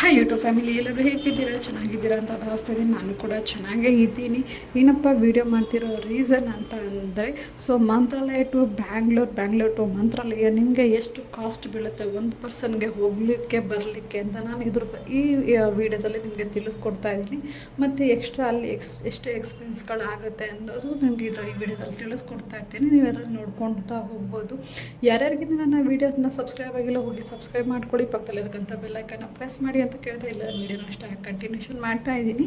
Hi YouTube family ಎಲ್ಲರೂ ಹೇಗಿದ್ದೀರಾ? ಚೆನ್ನಾಗಿದ್ದೀರಾ ಅಂತ ಭಾವಿಸ್ತಾ ಇದ್ದೀನಿ ನಾನು ಕೂಡ ಚೆನ್ನಾಗೇ ಇದ್ದೀನಿ. ಏನಪ್ಪ ವೀಡಿಯೋ ಮಾಡ್ತಿರೋ ರೀಸನ್ ಅಂತ ಅಂದರೆ so Mantralaya to Bangalore Bangalore to Mantralaya ನಿಮಗೆ ಎಷ್ಟು ಕಾಸ್ಟ್ ಬೀಳುತ್ತೆ? ಒಂದು ಪರ್ಸನ್ಗೆ ಹೋಗಲಿಕ್ಕೆ, ಬರಲಿಕ್ಕೆ ಅಂತ ನಾನು ಇದ್ರ ಈ ವಿಡಿಯೋದಲ್ಲಿ ನಿಮಗೆ ತಿಳಿಸ್ಕೊಡ್ತಾ ಇದ್ದೀನಿ. ಮತ್ತು ಎಕ್ಸ್ಟ್ರಾ ಅಲ್ಲಿ ಎಕ್ಸ್ ಎಷ್ಟು ಎಕ್ಸ್ಪೆನ್ಸ್ಗಳಾಗುತ್ತೆ ಅನ್ನೋದು ನಿಮಗೆ ಇದರ ಈ ವಿಡಿಯೋದಲ್ಲಿ ತಿಳಿಸ್ಕೊಡ್ತಾ ಇರ್ತೀನಿ. ನೀವೆಲ್ಲ ನೋಡ್ಕೊಳ್ತಾ ಹೋಗ್ಬೋದು. ಯಾರ್ಯಾರಿಗೆ ನನ್ನ ವೀಡಿಯೋಸ್ನ ಸಬ್ಸ್ಕ್ರೈಬ್ ಆಗಿಲ್ಲ, ಹೋಗಿ ಸಬ್ಸ್ಕ್ರೈಬ್ ಮಾಡ್ಕೊಳ್ಳಿ ಪಕ್ಕದಲ್ಲಿರಕ್ಕಂಥ ಬೆಲ್ಲೈಕನ್ನ ಪ್ರೆಸ್ ಮಾಡಿ. ಅಂತ ಕೇಳ್ತಾ ಇಲ್ಲ ವೀಡಿಯೋನ ಅಷ್ಟೇ ಕಂಟಿನ್ಯೂಷನ್ ಮಾಡ್ತಾ ಇದ್ದೀನಿ.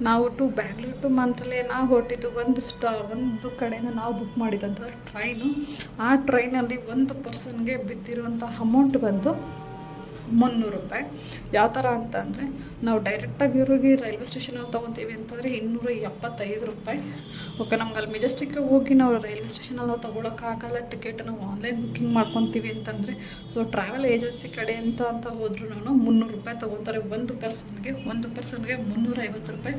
ನಾವು ಟು ಬ್ಯಾಂಗ್ಳೂರ್ ಟು ಮಂತ್ರಾಲಯ ನಾವು ಹೊರಟಿದ್ದು ಒಂದು ಸ್ಟಾ ಒಂದು ಕಡೆಯಿಂದ ನಾವು ಬುಕ್ ಮಾಡಿದಂಥ ಟ್ರೈನು ಆ ಟ್ರೈನಲ್ಲಿ ಒಂದು ಪರ್ಸನ್ಗೆ ಬಿದ್ದಿರುವಂಥ ಅಮೌಂಟ್ ಬಂದು ಮುನ್ನೂರು ರೂಪಾಯಿ. ಯಾವ ಥರ ಅಂತ ಅಂದರೆ, ನಾವು ಡೈರೆಕ್ಟಾಗಿ ಇವ್ರಿಗೆ ರೈಲ್ವೆ ಸ್ಟೇಷನಲ್ಲಿ ತೊಗೊತೀವಿ ಅಂತಂದರೆ ಇನ್ನೂರ ಎಪ್ಪತ್ತೈದು ರೂಪಾಯಿ. ಓಕೆ ನಮ್ಗೆ ಅಲ್ಲಿ ಮೆಜೆಸ್ಟಿಕ್ಗೆ ಹೋಗಿ ನಾವು ರೈಲ್ವೆ ಸ್ಟೇಷನಲ್ಲಿ ನಾವು ತೊಗೊಳಕ್ಕಾಗಲ್ಲ ಟಿಕೆಟ್ ನಾವು ಆನ್ಲೈನ್ ಬುಕ್ಕಿಂಗ್ ಮಾಡ್ಕೊತೀವಿ ಅಂತಂದರೆ ಸೊ ಟ್ರಾವೆಲ್ ಏಜೆನ್ಸಿ ಕಡೆ ಅಂತ ಅಂತ ಹೋದ್ರೂ ಮುನ್ನೂರು ರೂಪಾಯಿ ತೊಗೊತಾರೆ. ಒಂದು ಪರ್ಸನ್ಗೆ ಒಂದು ಪರ್ಸನ್ಗೆ ಮುನ್ನೂರ ಐವತ್ತು ರೂಪಾಯಿ.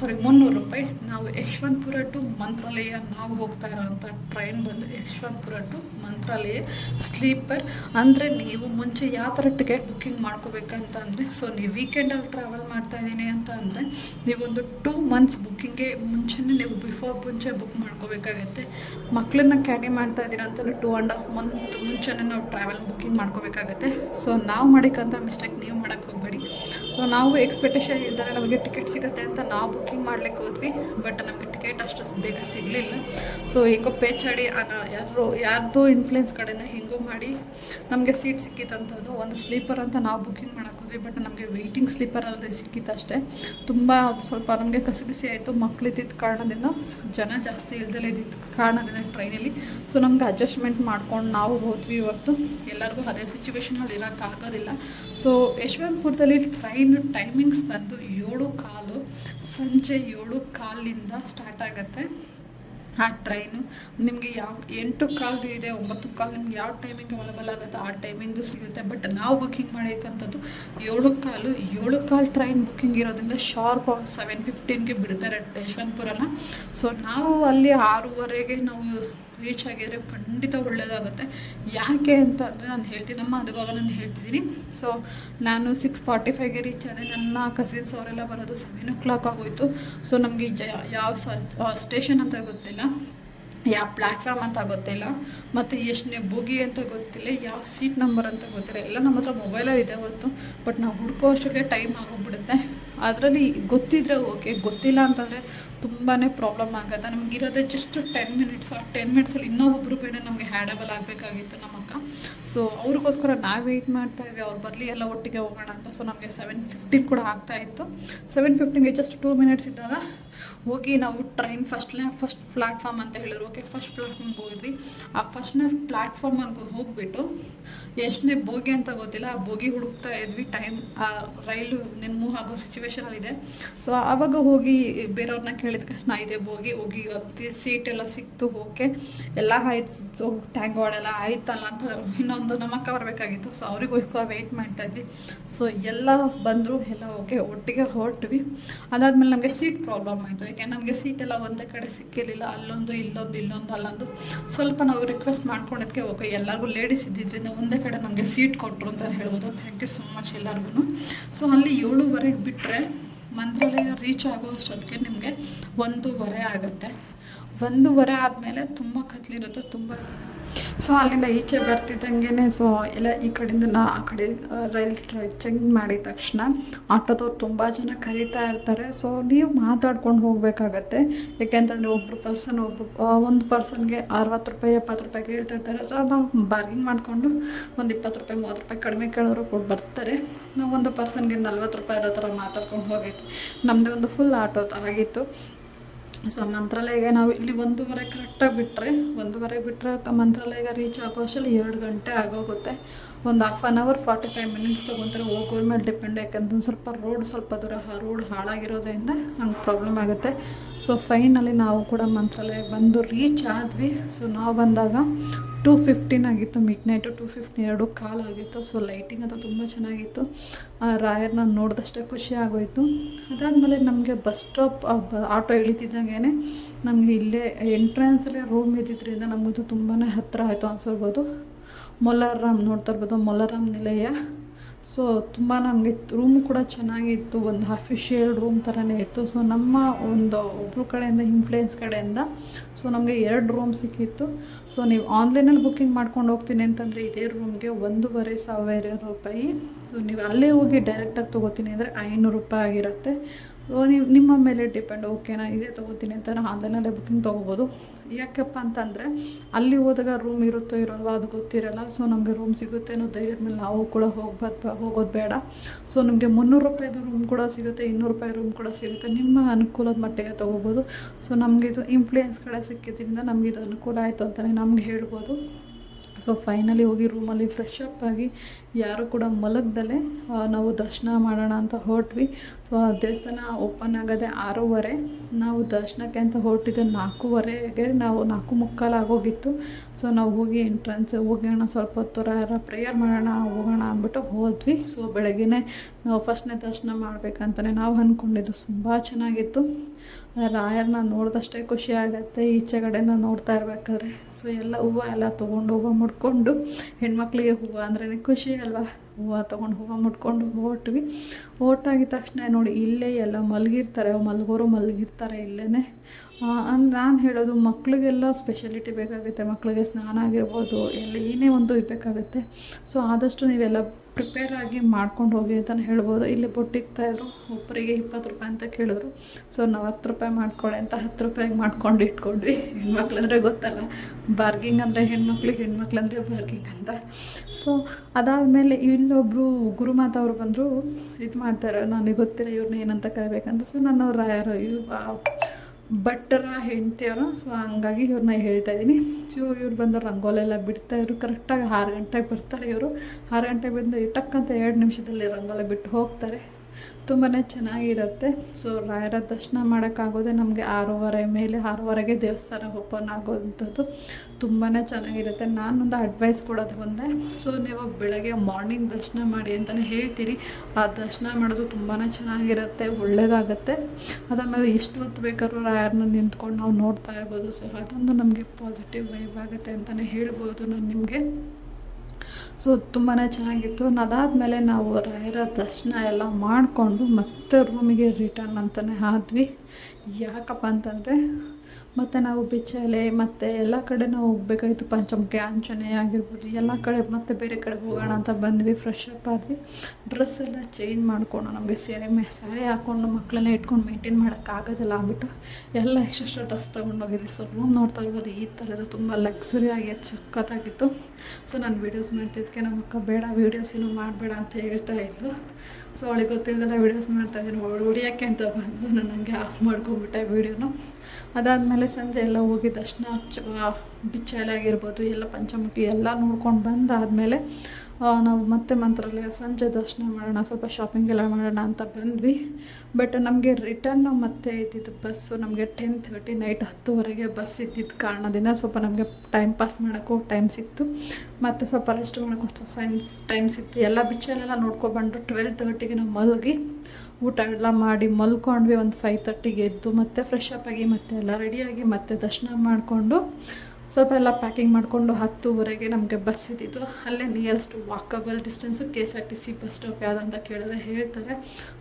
ಸಾರಿ ಮುನ್ನೂರು ರೂಪಾಯಿ. ನಾವು ಯಶವಂತಪುರ ಟು ಮಂತ್ರಾಲಯ ನಾವು ಹೋಗ್ತಾ ಇರೋವಂಥ ಟ್ರೈನ್ ಬಂದು ಯಶವಂತಪುರ ಟು ಮಂತ್ರಾಲಯ. ಸ್ಲೀಪರ್ ಅಂದರೆ ನೀವು ಮುಂಚೆ ಯಾವ ಥರ ಟಿಕೆಟ್ ಬುಕ್ಕಿಂಗ್ ಮಾಡ್ಕೋಬೇಕಂತ ಅಂದರೆ ಸೊ ನೀವು ವೀಕೆಂಡಲ್ಲಿ ಟ್ರಾವೆಲ್ ಮಾಡ್ತಾ ಇದ್ದೀನಿ ಅಂತ ಅಂದರೆ ನೀವೊಂದು ಟೂ ಮಂತ್ಸ್ ಬುಕ್ಕಿಂಗ್ಗೆ ಮುಂಚೆನೇ ನೀವು ಬಿಫೋರ್ ಮುಂಚೆ ಬುಕ್ ಮಾಡ್ಕೋಬೇಕಾಗತ್ತೆ. ಮಕ್ಕಳನ್ನ ಕ್ಯಾರಿ ಮಾಡ್ತಾ ಇದ್ದೀರ ಅಂತಂದರೆ ಟೂ ಆ್ಯಂಡ್ ಹಾಫ್ ಮಂತ್ ಮುಂಚೆನೇ ನಾವು ಟ್ರಾವೆಲ್ ಬುಕ್ಕಿಂಗ್ ಮಾಡ್ಕೋಬೇಕಾಗತ್ತೆ. ಸೊ ನಾವು ಮಾಡಿಕ್ಕಂಥ ಮಿಸ್ಟೇಕ್ ನೀವು ಮಾಡೋಕ್ಕೆ ಹೋಗಬೇಡಿ. ಸೊ ನಾವು ಎಕ್ಸ್ಪೆಕ್ಟೇಷನ್ ಇದ್ದಾಗ ನಮಗೆ ಟಿಕೆಟ್ ಸಿಗುತ್ತೆ ಅಂತ ನಾವು ಬುಕ್ಕಿಂಗ್ ಮಾಡ್ಲಿಕ್ಕೆ ಹೋದ್ವಿ. ಬಟ್ ನಮಗೆ ಟಿಕೆಟ್ ಅಷ್ಟು ಬೇಗ ಸಿಗಲಿಲ್ಲ. ಸೊ ಹೆಂಗೋ ಪೇಚಾಡಿ ಯಾರು ಯಾರ್ದೋ ಇನ್ಫ್ಲುಯೆನ್ಸ್ ಕಡೆಯಿಂದ ಹೆಂಗೋ ಮಾಡಿ ನಮಗೆ ಸೀಟ್ ಸಿಕ್ಕಿತ್ತಂಥದ್ದು ಒಂದು ಸ್ಲೀಪರ್ ಅಂತ ನಾವು ಬುಕ್ಕಿಂಗ್ ಮಾಡೋಕ್ಕೋದ್ವಿ ಬಟ್ ನಮಗೆ ವೆಯ್ಟಿಂಗ್ ಸ್ಲೀಪರಲ್ಲಿ ಸಿಕ್ಕಿತ್ತು ಅಷ್ಟೇ. ತುಂಬ ಸ್ವಲ್ಪ ನಮಗೆ ಕಸಿಬಿಸಿ ಆಯಿತು. ಮಕ್ಕಳಿದ್ದಿದ್ದ ಕಾರಣದಿಂದ ಜನ ಜಾಸ್ತಿ ಇಲ್ದಲೇ ಇದ್ದಿದ್ದ ಕಾರಣದಿಂದ ಟ್ರೈನಲ್ಲಿ. ಸೊ ನಮ್ಗೆ ಅಡ್ಜಸ್ಟ್ಮೆಂಟ್ ಮಾಡ್ಕೊಂಡು ನಾವು ಹೋದ್ವಿ ಇವತ್ತು. ಎಲ್ಲರಿಗೂ ಅದೇ ಸಿಚುವೇಶನಲ್ಲಿ ಇರೋಕ್ಕಾಗೋದಿಲ್ಲ ಸೊ ಯಶವಂತಪುರದಲ್ಲಿ ಟ್ರೈನ್ ಟೈಮಿಂಗ್ಸ್ ಬಂದು ಏಳು ಕಾಲು, ಸಂಜೆ ಏಳು ಕಾಲಿಂದ ಸ್ಟಾರ್ಟ್ ಆಗುತ್ತೆ. ಆ ಟ್ರೈನು ನಿಮಗೆ ಯಾವ ಎಂಟು ಕಾಲು ಇದೆ, ಒಂಬತ್ತು ಕಾಲು ನಿಮ್ಗೆ ಯಾವ ಟೈಮಿಂಗ್ ಅವೈಲೇಬಲ್ ಆಗುತ್ತೆ ಆ ಟೈಮಿಂಗು ಸಿಗುತ್ತೆ. ಬಟ್ ನಾವು ಬುಕ್ಕಿಂಗ್ ಮಾಡಿಕ್ಕಂಥದ್ದು ಏಳು ಕಾಲು ಏಳು ಕಾಲು ಟ್ರೈನ್ ಬುಕ್ಕಿಂಗ್ ಇರೋದ್ರಿಂದ ಶಾರ್ಪ್ ಸೆವೆನ್ ಫಿಫ್ಟೀನ್ಗೆ ಬಿಡ್ತಾರೆ ಯಶವಂತಪುರನ ಸೊ ನಾವು ಅಲ್ಲಿ ಆರೂವರೆಗೆ ನಾವು ರೀಚ್ ಆಗಿದ್ರೆ ಖಂಡಿತ ಒಳ್ಳೆಯದಾಗುತ್ತೆ ಯಾಕೆ ಅಂತ ಅಂದರೆ ನಾನು ಹೇಳ್ತೀನಿ ನಮ್ಮ ಭಾಗ ನಾನು ಹೇಳ್ತಿದ್ದೀನಿ ಸೊ ನಾನು ಸಿಕ್ಸ್ ಫಾರ್ಟಿ ಫೈವ್ಗೆ ರೀಚ್ ಆದರೆ ನನ್ನ ಕಸಿನ್ಸ್ ಅವರೆಲ್ಲ ಬರೋದು ಸೆವೆನ್ ಓ ಕ್ಲಾಕ್ ಆಗೋಯಿತು. ಸೊ ನಮಗೆ ಜ, ಯಾವ ಸ್ಟೇಷನ್ ಅಂತ ಗೊತ್ತಿಲ್ಲ. ಯಾವ ಪ್ಲ್ಯಾಟ್ಫಾರ್ಮ್ ಅಂತ ಗೊತ್ತಿಲ್ಲ. ಮತ್ತು ಎಷ್ಟನೇ ಬೋಗಿ ಅಂತ ಗೊತ್ತಿಲ್ಲ. ಯಾವ ಸೀಟ್ ನಂಬರ್ ಅಂತ ಗೊತ್ತಿಲ್ಲ. ಎಲ್ಲ ನಮ್ಮ ಹತ್ರ ಮೊಬೈಲಲ್ಲಿ ಇದೆ ಹೊರತು. ಬಟ್ ನಾವು ಹುಡ್ಕೋ ಅಷ್ಟಕ್ಕೆ ಟೈಮ್ ಆಗೋಗ್ಬಿಡುತ್ತೆ. ಅದರಲ್ಲಿ ಗೊತ್ತಿದ್ರೆ ಓಕೆ ಗೊತ್ತಿಲ್ಲ ಅಂತಂದರೆ ತುಂಬಾ ಪ್ರಾಬ್ಲಮ್ ಆಗುತ್ತೆ. ನಮಗಿರೋದೇ ಜಸ್ಟ್ ಟೆನ್ ಮಿನಿಟ್ಸ್ ಆ ಟೆನ್ ಮಿನಿಟ್ಸಲ್ಲಿ ಇನ್ನೊಬ್ಬರು ಬೇರೆ ನಮಗೆ ಹ್ಯಾಡಬಲ್ ಆಗಬೇಕಾಗಿತ್ತು ನಮ್ಮಕ್ಕ. ಸೊ ಅವ್ರಿಗೋಸ್ಕರ ನಾವು ವೆಯ್ಟ್ ಮಾಡ್ತಾ ಇದ್ವಿ. ಅವ್ರು ಬರಲಿ, ಎಲ್ಲ ಒಟ್ಟಿಗೆ ಹೋಗೋಣ ಅಂತ. ಸೊ ನಮಗೆ ಸೆವೆನ್ ಫಿಫ್ಟೀನ್ ಕೂಡ ಆಗ್ತಾ ಇತ್ತು. ಸೆವೆನ್ ಫಿಫ್ಟೀನ್ಗೆ ಜಸ್ಟ್ ಟೂ ಮಿನಿಟ್ಸ್ ಇದ್ದಾಗ ಹೋಗಿ ನಾವು ಟ್ರೈನ್ ಫಸ್ಟ್ನೇ ಫಸ್ಟ್ ಪ್ಲ್ಯಾಟ್ಫಾರ್ಮ್ ಅಂತ ಹೇಳಿದ್ರು. ಓಕೆ ಫಸ್ಟ್ ಪ್ಲ್ಯಾಟ್ಫಾರ್ಮ್ಗೆ ಹೋಗಿದ್ವಿ ಆ ಫಸ್ಟ್ನೇ ಪ್ಲ್ಯಾಟ್ಫಾರ್ಮಲ್ಲಿ ಹೋಗಿಬಿಟ್ಟು ಎಷ್ಟನೇ ಬೋಗಿ ಅಂತ ಗೊತ್ತಿಲ್ಲ, ಆ ಬೋಗಿ ಹುಡುಕ್ತಾ ಇದ್ವಿ ಟೈಮ್ ಆ ರೈಲು ನಿನ್ನ ಮೂವ್ ಆಗೋ ಸಿಚುವೇಶನಲ್ಲಿದೆ ಸೊ ಆವಾಗ ಹೋಗಿ ಬೇರೆಯವ್ರನ್ನ ಕೇಳಿದ ತಕ್ಷಣ ಇದೆ ಹೋಗಿ ಹೋಗಿ ಹತ್ತಿ ಸೀಟ್ ಎಲ್ಲ ಸಿಕ್ತು ಓಕೆ ಎಲ್ಲ ಆಯಿತು ಸೊ ಥ್ಯಾಂಕ್ ಗಾಡ್ ಎಲ್ಲ ಆಯ್ತಲ್ಲ ಅಂತ ಇನ್ನೊಂದು ನಮ್ಮಕ್ಕ ಬರಬೇಕಾಗಿತ್ತು. ಸೊ ಅವ್ರಿಗೋಸ್ಕರ ವೆಯ್ಟ್ ಮಾಡ್ತಾ ಇದ್ವಿ. ಸೊ ಎಲ್ಲ ಬಂದರು, ಎಲ್ಲ ಓಕೆ ಒಟ್ಟಿಗೆ ಹೊರಟ್ವಿ. ಅದಾದ್ಮೇಲೆ ನಮಗೆ ಸೀಟ್ ಪ್ರಾಬ್ಲಮ್ ಆಯಿತು. ಯಾಕೆ ನಮಗೆ ಸೀಟ್ ಎಲ್ಲ ಒಂದೇ ಕಡೆ ಸಿಕ್ಕಿರಲಿಲ್ಲ, ಅಲ್ಲೊಂದು, ಇಲ್ಲೊಂದು ಇಲ್ಲೊಂದು, ಅಲ್ಲೊಂದು. ಸ್ವಲ್ಪ ನಾವು ರಿಕ್ವೆಸ್ಟ್ ಮಾಡ್ಕೊಂಡಿದ್ದಕ್ಕೆ ಓಕೆ ಎಲ್ಲರಿಗೂ ಲೇಡೀಸ್ ಇದ್ದಿದ್ದರಿಂದ ಒಂದೇ ಕಡೆ ನಮಗೆ ಸೀಟ್ ಕೊಟ್ಟರು ಅಂತ ಹೇಳ್ಬೋದು. ಥ್ಯಾಂಕ್ ಯು ಸೊ ಮಚ್ ಎಲ್ಲರಿಗೂ ಸೊ ಅಲ್ಲಿ ಏಳುವರೆಗೆ ಬಿಟ್ಟರೆ ಮಂತ್ರಾಲಯ ರೀಚ್ ಆಗೋ ಅಷ್ಟೊತ್ತಿಗೆ ನಿಮಗೆ ಒಂದೂವರೆ ಆಗುತ್ತೆ. ಒಂದೂವರೆ ಆದಮೇಲೆ ತುಂಬ ಕತ್ಲಿರುತ್ತೆ ತುಂಬ. ಸೊ ಅಲ್ಲಿಂದ ಈಚೆ ಬರ್ತಿದ್ದಂಗೆ ಸೊ ಎಲ್ಲ ಈ ಕಡೆಯಿಂದ ನಾ ಆ ಕಡೆ ರೈಲ್ ಚೇಂಜ್ ಮಾಡಿದ ತಕ್ಷಣ ಆಟೋದವ್ರು ತುಂಬ ಜನ ಕರೀತಾ ಇರ್ತಾರೆ. ಸೊ ನೀವು ಮಾತಾಡ್ಕೊಂಡು ಹೋಗಬೇಕಾಗತ್ತೆ. ಯಾಕೆಂತಂದರೆ ಒಬ್ಬರು ಪರ್ಸನ್ ಒಬ್ಬರು ಒಂದು ಪರ್ಸನ್ಗೆ ಅರವತ್ತು ರೂಪಾಯಿ, ಎಪ್ಪತ್ತು ರೂಪಾಯಿಗೆ ಹೇಳ್ತಿರ್ತಾರೆ. ಸೊ ನಾವು ಬಾರ್ಗಿಂಗ್ ಮಾಡಿಕೊಂಡು ಒಂದು ಇಪ್ಪತ್ತು ರೂಪಾಯಿ, ಮೂವತ್ತು ರೂಪಾಯಿ ಕಡಿಮೆ ಕೇಳೋರು ಕೊಟ್ಟು ಬರ್ತಾರೆ. ನಾವು ಒಂದು ಪರ್ಸನ್ಗೆ ನಲ್ವತ್ತು ರೂಪಾಯಿ ಇರೋ ಥರ ಮಾತಾಡ್ಕೊಂಡು ಹೋಗಿದ್ವಿ. ನಮ್ಮದೇ ಒಂದು ಫುಲ್ ಆಟೋ ಆಗಿತ್ತು. ಸೊ ಮಂತ್ರಾಲಯಗೆ ನಾವು ಇಲ್ಲಿ ಒಂದೂವರೆ ಕರೆಕ್ಟಾಗಿ ಬಿಟ್ಟರೆ ಒಂದೂವರೆಗೆ ಬಿಟ್ಟರೆ ಮಂತ್ರಾಲಯಗೆ ರೀಚ್ ಆಗೋ ಅಷ್ಟರಲ್ಲಿ ಎರಡು ಗಂಟೆ ಆಗೋಗುತ್ತೆ. ಒಂದು half an hour forty five minutes ತೊಗೊತಾರೆ ಹೋಗೋರ ಮೇಲೆ ಡಿಪೆಂಡ್ ಯಾಕಂದ್ರೆ ಸ್ವಲ್ಪ ರೋಡ್ ಸ್ವಲ್ಪ ದೂರ ರೋಡ್ ಹಾಳಾಗಿರೋದ್ರಿಂದ ಹಂಗೆ ಪ್ರಾಬ್ಲಮ್ ಆಗುತ್ತೆ. ಸೊ ಫೈನಲಿ ನಾವು ಕೂಡ ಮಂತ್ರಾಲಯ ಬಂದು ರೀಚ್ ಆದ್ವಿ. ಸೊ ನಾವು ಬಂದಾಗ ಟೂ ಫಿಫ್ಟೀನ್ ಆಗಿತ್ತು ಮಿಡ್ ನೈಟು ಟೂ ಫಿಫ್ಟೀನ್ ಎರಡು ಕಾಲ್ ಆಗಿತ್ತು. ಸೊ ಲೈಟಿಂಗ್ ಅಂತ ತುಂಬ ಚೆನ್ನಾಗಿತ್ತು. ಆ ರಾಯರ್ನ ನೋಡಿದಷ್ಟೇ ಖುಷಿ ಆಗೋಯಿತು. ಅದಾದಮೇಲೆ ನಮಗೆ ಬಸ್ ಸ್ಟಾಪ್ ಆಟೋ ಇಳಿತಿದ್ದಂಗೆ ನಮಗೆ ಇಲ್ಲೇ ಎಂಟ್ರೆನ್ಸಲ್ಲೇ ರೂಮ್ ಇದ್ದಿದ್ದರಿಂದ ನಮಗದು ತುಂಬಾ ಹತ್ತಿರ ಆಯಿತು ಅನ್ಸೋರ್ಬೋದು ಮೊಲಾರಾಮ್ ನೋಡ್ತಾ ಇರ್ಬೋದು ಮೊಲಾರಾಮ್ ನಿಲಯ. ಸೊ ತುಂಬ ನಮಗೆ ರೂಮ್ ಕೂಡ ಚೆನ್ನಾಗಿತ್ತು, ಒಂದು ಅಫಿಷಿಯಲ್ ರೂಮ್ ಥರನೇ ಇತ್ತು. ಸೊ ನಮ್ಮ ಒಂದು ಒಬ್ಬರು ಕಡೆಯಿಂದ ಇನ್ಫ್ಲೂಯೆನ್ಸ್ ಕಡೆಯಿಂದ ಸೊ ನಮಗೆ ಎರಡು ರೂಮ್ ಸಿಕ್ಕಿತ್ತು. ಸೊ ನೀವು ಆನ್ಲೈನಲ್ಲಿ ಬುಕ್ಕಿಂಗ್ ಮಾಡ್ಕೊಂಡು ಹೋಗ್ತೀನಿ ಅಂತಂದರೆ ಇದೇ ರೂಮ್ಗೆ ಒಂದೂವರೆ ಸಾವಿರ ರೂಪಾಯಿ. ಸೊ ನೀವು ಅಲ್ಲೇ ಹೋಗಿ ಡೈರೆಕ್ಟಾಗಿ ತೊಗೋತೀನಿ ಅಂದರೆ ಐನೂರು ರೂಪಾಯಿ ಆಗಿರುತ್ತೆ. ನೀವು ನಿಮ್ಮ ಮೇಲೆ ಡಿಪೆಂಡ್ ಓಕೆ ನಾನು ಇದೇ ತೊಗೋತೀನಿ ಅಂತ ಆನ್ಲೈನಲ್ಲೇ ಬುಕ್ಕಿಂಗ್ ತೊಗೋಬೋದು. ಯಾಕಪ್ಪ ಅಂತಂದರೆ, ಅಲ್ಲಿ ಹೋದಾಗ ರೂಮ್ ಇರುತ್ತೋ ಇರೋಲ್ವ ಅದು ಗೊತ್ತಿರಲ್ಲ. ಸೊ ನಮಗೆ ರೂಮ್ ಸಿಗುತ್ತೆ ಅನ್ನೋ ಧೈರ್ಯದ ಮೇಲೆ ನಾವು ಕೂಡ ಹೋಗ್ಬೋದು ಹೋಗೋದು ಬೇಡ. ಸೊ ನಿಮಗೆ ಮುನ್ನೂರು ರೂಪಾಯಿದು ರೂಮ್ ಕೂಡ ಸಿಗುತ್ತೆ, ಇನ್ನೂರು ರೂಪಾಯಿ ರೂಮ್ ಕೂಡ ಸಿಗುತ್ತೆ. ನಿಮ್ಮ ಅನುಕೂಲದ ಮಟ್ಟಿಗೆ ತೊಗೋಬೋದು. ಸೊ ನಮಗಿದು ಇನ್ಫ್ಲೂಯೆನ್ಸ್ ಕಡೆ ಸಿಕ್ಕಿದ್ರಿಂದ ನಮಗಿದು ಅನುಕೂಲ ಆಯಿತು ಅಂತಲೇ ನಮ್ಗೆ ಹೇಳ್ಬೋದು. ಸೊ ಫೈನಲಿ ಹೋಗಿ ರೂಮಲ್ಲಿ ಫ್ರೆಶ್ ಅಪ್ ಆಗಿ ಯಾರು ಕೂಡ ಮಲಗ್ದಲೇ ನಾವು ದರ್ಶನ ಮಾಡೋಣ ಅಂತ ಹೊರಟ್ವಿ. ಸೊ ಆ ದೇವಸ್ಥಾನ ಓಪನ್ ಆಗೋದೆ ಆರೂವರೆ. ನಾವು ದರ್ಶನಕ್ಕೆ ಅಂತ ಹೊರಟಿದ್ದೆ ನಾಲ್ಕೂವರೆಗೆ ನಾವು ನಾಲ್ಕು ಮುಕ್ಕಾಲು ಆಗೋಗಿತ್ತು. ಸೊ ನಾವು ಹೋಗಿ ಎಂಟ್ರೆನ್ಸ್ ಹೋಗೋಣ ಸ್ವಲ್ಪ ಹೊತ್ತು ಯಾರ ಪ್ರೇಯರ್ ಮಾಡೋಣ, ಹೋಗೋಣ ಅಂದ್ಬಿಟ್ಟು ಹೋದ್ವಿ. ಸೊ ಬೆಳಗ್ಗೆ ನಾವು ಫಸ್ಟ್ನೇ ದರ್ಶನ ಮಾಡಬೇಕಂತಲೇ ನಾವು ಅಂದ್ಕೊಂಡಿದ್ದು ತುಂಬ ಚೆನ್ನಾಗಿತ್ತು. ರಾಯರನ್ನ ನೋಡಿದಷ್ಟೇ ಖುಷಿ ಆಗುತ್ತೆ ನೋಡ್ತಾ ಇರಬೇಕಾದ್ರೆ. ಸೊ ಎಲ್ಲ ಹೂವು ಎಲ್ಲ ತೊಗೊಂಡು ಹೂವು ಮುಡ್ಕೊಂಡು, ಹೆಣ್ಮಕ್ಳಿಗೆ ಹೂವು ಅಂದ್ರೇ ಖುಷಿ ಅಲ್ವಾ? ಹೂವು ತೊಗೊಂಡು ಹೂವು ಮುಟ್ಕೊಂಡು ಹೊರಟ್ವಿ. ಹೋಟಾಗಿದ ತಕ್ಷಣ ನೋಡಿ, ಇಲ್ಲೇ ಎಲ್ಲ ಮಲಗಿರ್ತಾರೆ, ಮಲಗೋರು ಮಲಗಿರ್ತಾರೆ ಇಲ್ಲೇ ಅಂದ್ ನಾನು ಹೇಳೋದು ಮಕ್ಕಳಿಗೆಲ್ಲ ಸ್ಪೆಷಲಿಟಿ ಬೇಕಾಗುತ್ತೆ. ಮಕ್ಕಳಿಗೆ ಸ್ನಾನ ಆಗಿರ್ಬೋದು, ಎಲ್ಲ ಏನೇ ಒಂದು ಬೇಕಾಗುತ್ತೆ. ಸೊ ಆದಷ್ಟು ನೀವೆಲ್ಲ ಪ್ರಿಪೇರ್ ಆಗಿ ಮಾಡ್ಕೊಂಡು ಹೋಗಿ ಅಂತಲೇ ಹೇಳ್ಬೋದು. ಇಲ್ಲಿ ಬೊಟ್ಟಿಗ್ತಾಯಿದ್ರು ಒಬ್ಬರಿಗೆ ಇಪ್ಪತ್ತು ರೂಪಾಯಿ ಅಂತ ಕೇಳಿದ್ರು. ಸೊ ನಾವು ಹತ್ತು ರೂಪಾಯಿ ಮಾಡ್ಕೊಳ್ಳಿ ಅಂತ ಹತ್ತು ರೂಪಾಯಿಗೆ ಮಾಡ್ಕೊಂಡು ಇಟ್ಕೊಂಡ್ವಿ. ಹೆಣ್ಮಕ್ಳಂದ್ರೆ ಗೊತ್ತಲ್ಲ. ಬಾರ್ಗಿಂಗ್ ಅಂದರೆ ಹೆಣ್ಮಕ್ಳಿಗೆ ಹೆಣ್ಮಕ್ಳು ಅಂದರೆ ಬಾರ್ಗಿಂಗ್ ಅಂತ. ಸೊ ಅದಾದಮೇಲೆ ಇಲ್ಲೊಬ್ಬರು ಗುರುಮಾತ ಅವರು ಬಂದರು. ಇದು ಮಾಡ್ತಾರೆ ನನಗೆ ಗೊತ್ತಿಲ್ಲ ಇವ್ರನ್ನ ಏನಂತ ಕರಿಬೇಕಂತ. ಸೊ ನನ್ನವ್ರು ರಾಯರು ಇವ್ ಭಟ್ಟರ ಹೆಂಡ್ತಿಯವರು. ಸೊ ಹಂಗಾಗಿ ಇವ್ರನ್ನ ಹೇಳ್ತಾ ಇದ್ದೀನಿ. ಸೊ ಇವ್ರು ಬಂದು ಬಿಡ್ತಾ ಬಿಡ್ತಾಯಿದ್ರು ಕರೆಕ್ಟಾಗಿ ಆರು ಗಂಟೆಗೆ ಬರ್ತಾರೆ ಇವರು. ಆರು ಗಂಟೆಗೆ ಬಂದು ಇಟ್ಟಕ್ಕಂಥ ಎರಡು ನಿಮಿಷದಲ್ಲಿ ರಂಗೋಲೆ ಬಿಟ್ಟು ಹೋಗ್ತಾರೆ. ತುಂಬಾ ಚೆನ್ನಾಗಿರುತ್ತೆ. ಸೊ ರಾಯರ ದರ್ಶನ ಮಾಡೋಕ್ಕಾಗೋದೇ ನಮಗೆ ಆರೂವರೆ ಮೇಲೆ, ಆರೂವರೆಗೆ ದೇವಸ್ಥಾನ ಓಪನ್ ಆಗೋವಂಥದ್ದು ತುಂಬಾ ಚೆನ್ನಾಗಿರುತ್ತೆ. ನಾನೊಂದು ಅಡ್ವೈಸ್ ಕೊಡೋದು ಒಂದೇ ಸೊ ನೀವು ಬೆಳಗ್ಗೆ ಮಾರ್ನಿಂಗ್ ದರ್ಶನ ಮಾಡಿ ಅಂತಲೇ ಹೇಳ್ತೀರಿ ಆ ದರ್ಶನ ಮಾಡೋದು ತುಂಬಾ ಚೆನ್ನಾಗಿರುತ್ತೆ ಒಳ್ಳೆಯದಾಗುತ್ತೆ ಅದಾದಮೇಲೆ ಎಷ್ಟು ಹೊತ್ತು ಬೇಕಾದ್ರೂ ರಾಯರನ್ನ ನಿಂತ್ಕೊಂಡು ನಾವು ನೋಡ್ತಾ ಇರ್ಬೋದು. ಸೊ ಅದೊಂದು ನಮಗೆ ಪಾಸಿಟಿವ್ ವೈಬ್ ಆಗುತ್ತೆ ಅಂತಲೇ ಹೇಳ್ಬೋದು ನಾನು ನಿಮಗೆ. ಸೊ ತುಂಬಾ ಚೆನ್ನಾಗಿತ್ತು. ಅದಾದಮೇಲೆ ನಾವು ರಾಯರ ದರ್ಶನ ಎಲ್ಲ ಮಾಡಿಕೊಂಡು ಮತ್ತೆ ರೂಮಿಗೆ ರಿಟರ್ನ್ ಅಂತಲೇ ಆದ್ವಿ. ಯಾಕಪ್ಪ ಅಂತಂದರೆ ಮತ್ತು ನಾವು ಬಿಚ್ಚಲೆ ಮತ್ತು ಎಲ್ಲ ಕಡೆ ನಾವು ಹೋಗ್ಬೇಕಾಗಿತ್ತು ಪಂಚಮುಖಿ ಆಂಜನೇಯ ಆಗಿರ್ಬೋದು ಎಲ್ಲ ಕಡೆ ಮತ್ತು ಬೇರೆ ಕಡೆ ಹೋಗೋಣ ಅಂತ ಬಂದ್ವಿ ಫ್ರೆಶ್ ಅಪ್ ಆದ್ವಿ. ಡ್ರೆಸ್ ಎಲ್ಲ ಚೇಂಜ್ ಮಾಡಿಕೊಂಡು ನಮಗೆ ಸೀರೆ ಮೆ ಸ್ಯಾರಿ ಹಾಕ್ಕೊಂಡು ಮಕ್ಕಳೆಲ್ಲ ಇಟ್ಕೊಂಡು ಮೇಂಟೈನ್ ಮಾಡೋಕ್ಕಾಗೋದಿಲ್ಲ ಆಗ್ಬಿಟ್ಟು ಎಲ್ಲ ಎಕ್ಸ್ಟ್ರಾ ಡ್ರೆಸ್ ತೊಗೊಂಡೋಗಿದ್ವಿ ಸೊ ರೂಮ್ ನೋಡ್ತಾ ಇರ್ಬೋದು ಈ ಥರದ್ದು ತುಂಬ ಲಕ್ಸುರಿ ಆಗಿ ಸಖತ್ತಾಗಿತ್ತು ಸೊ ನಾನು ವೀಡಿಯೋಸ್ ಮಾಡ್ತಿದ್ದಕ್ಕೆ ನಮ್ಮ ಅಕ್ಕ ಬೇಡ ವೀಡಿಯೋಸ್ ಏನು ಮಾಡಬೇಡ ಅಂತ ಹೇಳ್ತಾ ಇದ್ದು ಸೊ ಅವಳಿಗೆ ಗೊತ್ತಿಲ್ಲದೆಲ್ಲ ವೀಡಿಯೋಸ್ ಮಾಡ್ತಾಯಿದ್ದೀನಿ ಹೊಡಿಯೋಕ್ಕೆ ಅಂತ ಬಂದು ನಾನು ನನಗೆ ಆಫ್ ಮಾಡ್ಕೊಂಬಿಟ್ಟೆ ವೀಡಿಯೋನು ಅದಾದಮೇಲೆ ಸಂಜೆ ಎಲ್ಲ ಹೋಗಿ ದರ್ಶನ ಹಚ್ಚ ಬಿಚ್ಚಾಲೆ ಆಗಿರ್ಬೋದು, ಎಲ್ಲ ಪಂಚಮುಖಿ ಎಲ್ಲ ನೋಡ್ಕೊಂಡು ಬಂದಾದಮೇಲೆ ನಾವು ಮತ್ತೆ ಮಂತ್ರಾಲಯ ಸಂಜೆ ದರ್ಶನ ಮಾಡೋಣ, ಸ್ವಲ್ಪ ಶಾಪಿಂಗ್ ಎಲ್ಲ ಮಾಡೋಣ ಅಂತ ಬಂದ್ವಿ. ಬಟ್ ನಮಗೆ ರಿಟರ್ನ್ ಮತ್ತೆ ಇದ್ದಿದ್ದು ಬಸ್ಸು ನಮಗೆ ಟೆನ್ ತರ್ಟಿ ನೈಟ್ ಹತ್ತುವರೆಗೆ ಬಸ್ ಇದ್ದಿದ್ದ ಕಾರಣದಿಂದ ಸ್ವಲ್ಪ ನಮಗೆ ಟೈಮ್ ಪಾಸ್ ಮಾಡೋಕ್ಕೂ ಟೈಮ್ ಸಿಕ್ತು. ಮತ್ತು ಸ್ವಲ್ಪ ರೆಸ್ಟ್ ಮಾಡೋಕ್ಕೂ ಸೈಮ್ ಟೈಮ್ ಸಿಕ್ತು. ಎಲ್ಲ ಬಿಚ್ಚಲೆಲ್ಲ ನೋಡ್ಕೊಬಂದು ಟ್ವೆಲ್ ತರ್ಟಿಗೆ ನಾವು ಮಲಗಿ ಊಟ ಎಲ್ಲ ಮಾಡಿ ಮಲ್ಕೊಂಡ್ವಿ ಒಂದು ಫೈವ್ ತರ್ಟಿಗೆ ಎದ್ದು ಮತ್ತೆ ಫ್ರೆಶ್ ಅಪ್ ಆಗಿ ಮತ್ತೆ ಎಲ್ಲ ರೆಡಿಯಾಗಿ ಮತ್ತೆ ದರ್ಶನ ಮಾಡಿಕೊಂಡು ಸ್ವಲ್ಪ ಎಲ್ಲ ಪ್ಯಾಕಿಂಗ್ ಮಾಡಿಕೊಂಡು ಹತ್ತುವರೆಗೆ ನಮಗೆ ಬಸ್ ಇದ್ದಿತ್ತು ಅಲ್ಲೇ nearest walkable distance K S R T C bus stop ಯಾವುದಂತ ಕೇಳಿದ್ರೆ ಹೇಳ್ತಾರೆ.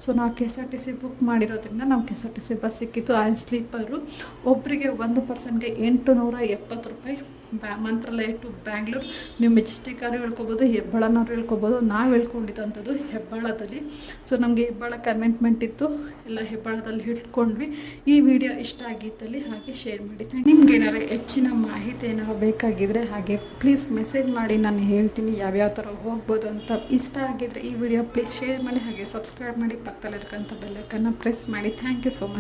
ಸೊ ನಾವು K S R T C book ಮಾಡಿರೋದ್ರಿಂದ ನಾವು K S R T C bus ಸಿಕ್ಕಿತ್ತು. ಆ್ಯಂಡ್ ಸ್ಲೀಪರು ಒಬ್ಬರಿಗೆ ಒಂದು ಪರ್ಸನ್ಗೆ ಎಂಟು ನೂರ ಎಪ್ಪತ್ತು ರೂಪಾಯಿ ಬ್ಯಾ ಮಂತ್ರಾಲಯ ಟು ಬ್ಯಾಂಗ್ಳೂರ್. ನೀವು ಮೆಜೆಸ್ಟಿಕ್ ಹೇಳ್ಕೊಬೋದು ಹೆಬ್ಬಾಳನವ್ರು ಹೇಳ್ಕೊಬೋದು. ನಾವು ಹೇಳ್ಕೊಂಡಿದ್ದಂಥದ್ದು ಹೆಬ್ಬಾಳದಲ್ಲಿ. ಸೊ ನಮಗೆ ಹೆಬ್ಬಾಳ ಕನ್ವೆಂಟ್ಮೆಂಟ್ ಇತ್ತು. ಎಲ್ಲ ಹೆಬ್ಬಾಳದಲ್ಲಿ ಹಿಡ್ಕೊಂಡ್ವಿ ಈ ವಿಡಿಯೋ ಇಷ್ಟ ಆಗಿದ್ದಲ್ಲಿ ಹಾಗೆ ಶೇರ್ ಮಾಡಿ. ನಿಮ್ಗೆ ಏನಾರು ಹೆಚ್ಚಿನ ಮಾಹಿತಿ ಏನಾರು ಬೇಕಾಗಿದ್ದರೆ ಹಾಗೆ ಪ್ಲೀಸ್ ಮೆಸೇಜ್ ಮಾಡಿ. ನಾನು ಹೇಳ್ತೀನಿ ಯಾವ್ಯಾವ ಥರ ಹೋಗ್ಬೋದು ಅಂತ. ಇಷ್ಟ ಆಗಿದ್ದರೆ ಈ ವಿಡಿಯೋ ಪ್ಲೀಸ್ ಶೇರ್ ಮಾಡಿ. ಹಾಗೆ ಸಬ್ಸ್ಕ್ರೈಬ್ ಮಾಡಿ. ಪಕ್ಕದಲ್ಲಿರ್ತಕ್ಕಂಥ ಬೆಲ್ಲಕ್ಕನ್ನು ಪ್ರೆಸ್ ಮಾಡಿ. Thank you so much